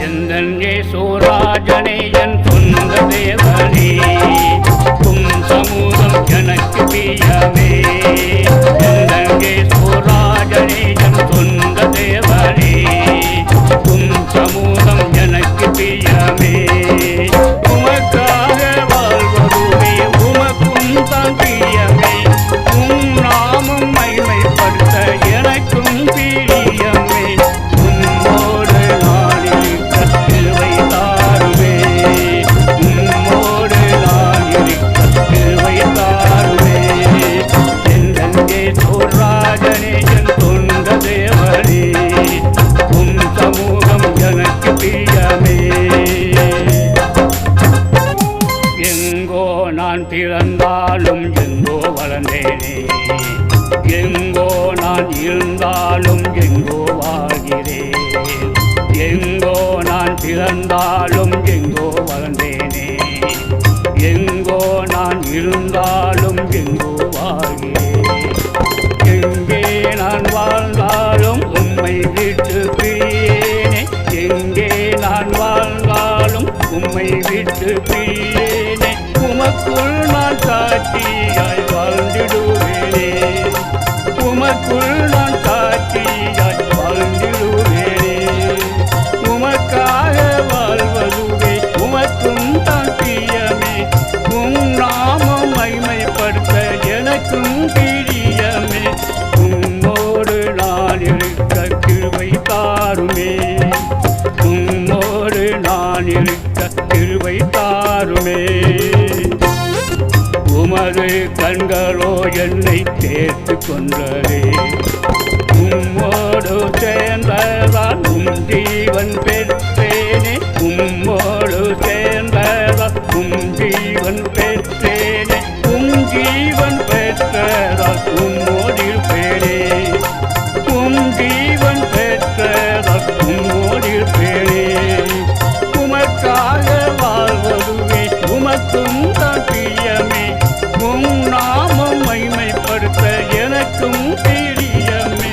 எந்தன் சூராஜனை என் சொந்த தேவ நான் பிறந்தாலும் எங்கோ வளர்ந்தேனே. எங்கோ நான் இருந்தாலும் எங்கோ வாழ்கிறேன் எங்கோ நான் பிறந்தாலும் எங்கோ வளர்ந்தேனே. எங்கோ நான் இருந்தாலும் எங்கோ வாழ்கிறேன் எங்கே நான் வாழ்ந்தாலும் உண்மை விட்டு பிரியேனே. எங்கே நான் வாழ்ந்தாலும் உண்மை விட்டு பிரியே உமக்குள் நான் சாட்சியாய் வாழ்ந்திடுவேனே. உமக்குள் நான் சாட்சியாய் வாழ்ந்திடுவேனே. உமக்காக வாழ்வதுவே உமக்கும் தான் பிரியமே. உம் நாமம் மைமைப்படுத்த எனக்கும் பிரியமே. உம்மோடு நான் இருக்க கிருபை தாருமே. உம்மோடு நான் இருக்க கிருபை தாருமே. உமது கண்களோ என்னை சேர்த்து கொண்டதே உம்மோடு சேர்ந்ததால் உம் மட்டும் பிரியமே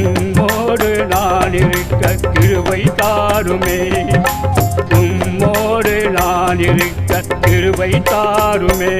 உம்மோடு நான் இருக்க கிருவை தாருமே. உம்மோடு நான் இருக்க கிருவை தாருமே.